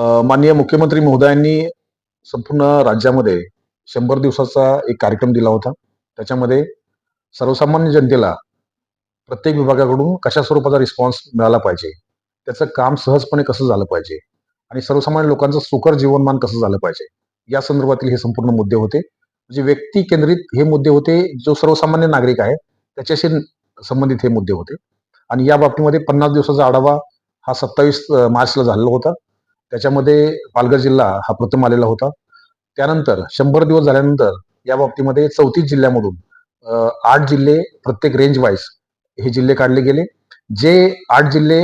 माननीय मुख्यमंत्री महोदयांनी संपूर्ण राज्यामध्ये शंभर दिवसाचा एक कार्यक्रम दिला होता. त्याच्यामध्ये सर्वसामान्य जनतेला प्रत्येक विभागाकडून कशा स्वरूपाचा रिस्पॉन्स मिळाला पाहिजे? त्याचं काम सहजपणे कसं झालं पाहिजे? आणि सर्वसामान्य लोकांचं सुकर जीवनमान कसं झालं पाहिजे? या संदर्भातील हे संपूर्ण मुद्दे होते. म्हणजे व्यक्ती केंद्रित हे मुद्दे होते जो सर्वसामान्य नागरिक आहे त्याच्याशी संबंधित हे मुद्दे होते. आणि या बाबतीमध्ये पन्नास दिवसाचा आढावा हा सत्तावीस मार्चला झालेला होता. त्याच्यामध्ये पालघर जिल्हा हा प्रथम आलेला होता. त्यानंतर शंभर दिवस झाल्यानंतर या बाबतीमध्ये चौतीस जिल्ह्यामधून आठ जिल्हे प्रत्येक रेंज वाईज हे जिल्हे काढले गेले. जे आठ जिल्हे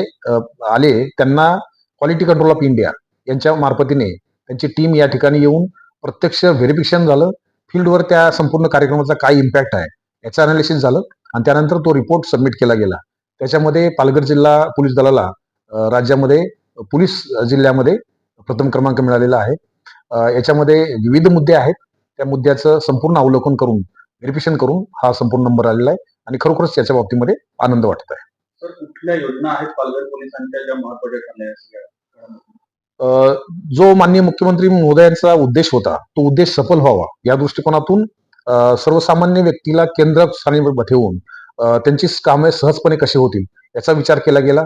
आले त्यांना क्वालिटी कंट्रोल ऑफ इंडिया यांच्या मार्फतीने त्यांची टीम या ठिकाणी येऊन प्रत्यक्ष व्हेरिफिकेशन झालं. फील्डवर त्या संपूर्ण कार्यक्रमाचा काय इम्पॅक्ट आहे याचं अनालिसिस झालं आणि त्यानंतर तो रिपोर्ट सबमिट केला गेला. त्याच्यामध्ये पालघर जिल्हा पोलीस दलाला राज्यामध्ये पोलीस जिल्ह्यामध्ये प्रथम क्रमांक मिळालेला आहे. याच्यामध्ये विविध मुद्दे आहेत. त्या मुद्द्याचं संपूर्ण अवलोकन करून व्हेरिफिकेशन करून हा संपूर्ण नंबर आलेला आहे आणि खरोखरच याच्या बाबतीमध्ये आनंद वाटत आहे. सर कुठल्या योजना आहेत पालघर पोलिसांच्या ज्या महत्त्वाच्या ठरल्या जो माननीय मुख्यमंत्री महोदयांचा उद्देश होता तो उद्देश सफल व्हावा. या दृष्टिकोनातून सर्वसामान्य व्यक्तीला केंद्रस्थानी ठेवून अ, त्यांची कामे सहजपणे कशी होतील याचा विचार केला गेला.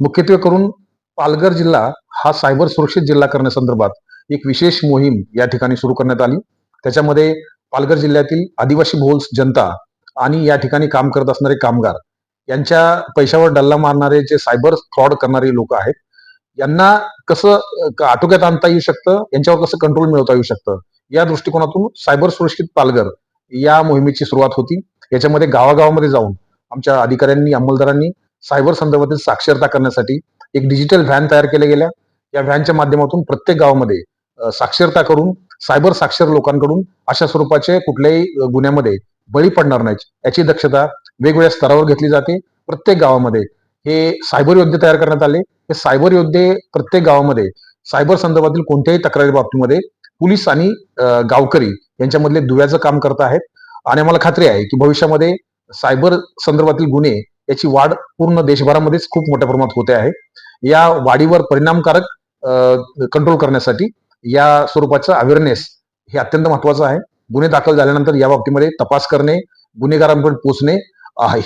मुख्यत्वे करून पालघर जिल्हा हा सायबर सुरक्षित जिल्हा करण्यासंदर्भात एक विशेष मोहीम या ठिकाणी सुरू करण्यात आली. त्याच्यामध्ये पालघर जिल्ह्यातील आदिवासी बहुल जनता आणि या ठिकाणी काम करत असणारे कामगार यांच्या पैशावर डल्ला मारणारे जे सायबर फ्रॉड करणारे लोक आहेत यांना कसं आटोक्यात आणता येऊ शकतं? यांच्यावर कसं कंट्रोल मिळवता येऊ शकतं? या दृष्टिकोनातून सायबर सुरक्षित पालघर या मोहिमेची सुरुवात होती. याच्यामध्ये गावागावामध्ये जाऊन आमच्या अधिकाऱ्यांनी अंमलदारांनी सायबर संदर्भातील साक्षरता करण्यासाठी एक डिजिटल व्हॅन तयार केल्या गेल्या. या व्हॅनच्या माध्यमातून प्रत्येक गावामध्ये साक्षरता करून सायबर साक्षर लोकांकडून अशा स्वरूपाचे कुठल्याही गुन्ह्यामध्ये बळी पडणार नाहीत याची दक्षता वेगवेगळ्या स्तरावर घेतली जाते. प्रत्येक गावामध्ये हे सायबर योद्धे तयार करण्यात आले. हे सायबर योद्धे प्रत्येक गावामध्ये सायबर संदर्भातील कोणत्याही तक्रारी बाबतीमध्ये पोलीस आणि गावकरी यांच्यामधले दुव्याचं काम करत आहेत. आणि आम्हाला खात्री आहे की भविष्यामध्ये सायबर संदर्भातील गुन्हे याची वाढ पूर्ण देशभरामध्येच खूप मोठ्या प्रमाणात होते आहे. या वाढीवर परिणामकारक कंट्रोल करण्यासाठी या स्वरूपाचं अवेअरनेस हे अत्यंत महत्वाचं आहे. गुन्हे दाखल झाल्यानंतर या बाबतीमध्ये तपास करणे गुन्हेगारांपर्यंत पोहोचणे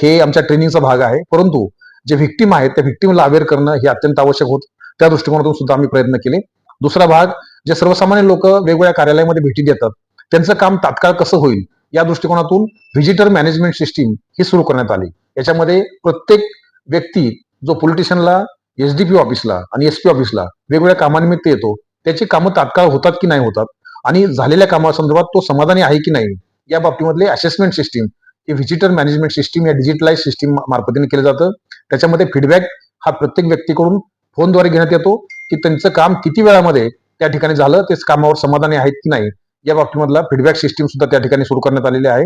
हे आमच्या ट्रेनिंगचा भाग आहे. परंतु जे व्हिक्टीम आहेत त्या व्हिक्टीमला अवेअर करणं हे अत्यंत आवश्यक होत त्या दृष्टिकोनातून सुद्धा आम्ही प्रयत्न केले. दुसरा भाग जे सर्वसामान्य लोक वेगवेगळ्या कार्यालयामध्ये भेटी देतात त्यांचं काम तात्काळ कसं होईल? या दृष्टिकोनातून व्हिजिटर मॅनेजमेंट सिस्टीम ही सुरू करण्यात आली. याच्यामध्ये प्रत्येक व्यक्ती जो पोलिटिशियनला एसडीपी ऑफिसला आणि एसपी ऑफिसला वेगवेगळ्या कामानिमित्त येतो त्याची कामं तात्काळ होतात की नाही होतात आणि झालेल्या कामासंदर्भात तो समाधानी आहे की नाही या बाबतीमधले असेसमेंट सिस्टीम हे व्हिजिटर मॅनेजमेंट सिस्टीम या डिजिटलाइज सिस्टीम मार्फतीने केलं जातं. त्याच्यामध्ये फीडबॅक हा प्रत्येक व्यक्तीकडून फोनद्वारे घेण्यात येतो की त्यांचं काम किती वेळामध्ये त्या ठिकाणी झालं तेच कामावर समाधानी आहेत की नाही या बाबतीमधला फीडबॅक सिस्टीम सुद्धा त्या ठिकाणी सुरू करण्यात आलेली आहे.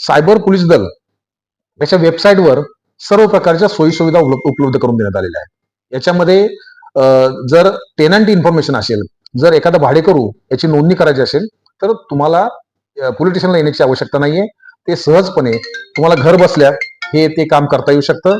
सायबर पोलीस दल याच्या वेबसाईटवर सर्व प्रकारच्या सोयी सुविधा उपलब्ध उपलब्ध करून देण्यात आलेल्या आहेत. याच्यामध्ये जर टेनंट इन्फॉर्मेशन असेल जर एखादा भाडेकरू याची नोंदणी करायची असेल तर तुम्हाला पोलिटिशियनला येण्याची आवश्यकता नाहीये. ते सहजपणे तुम्हाला घर बसल्या हे ते काम करता येऊ शकतं.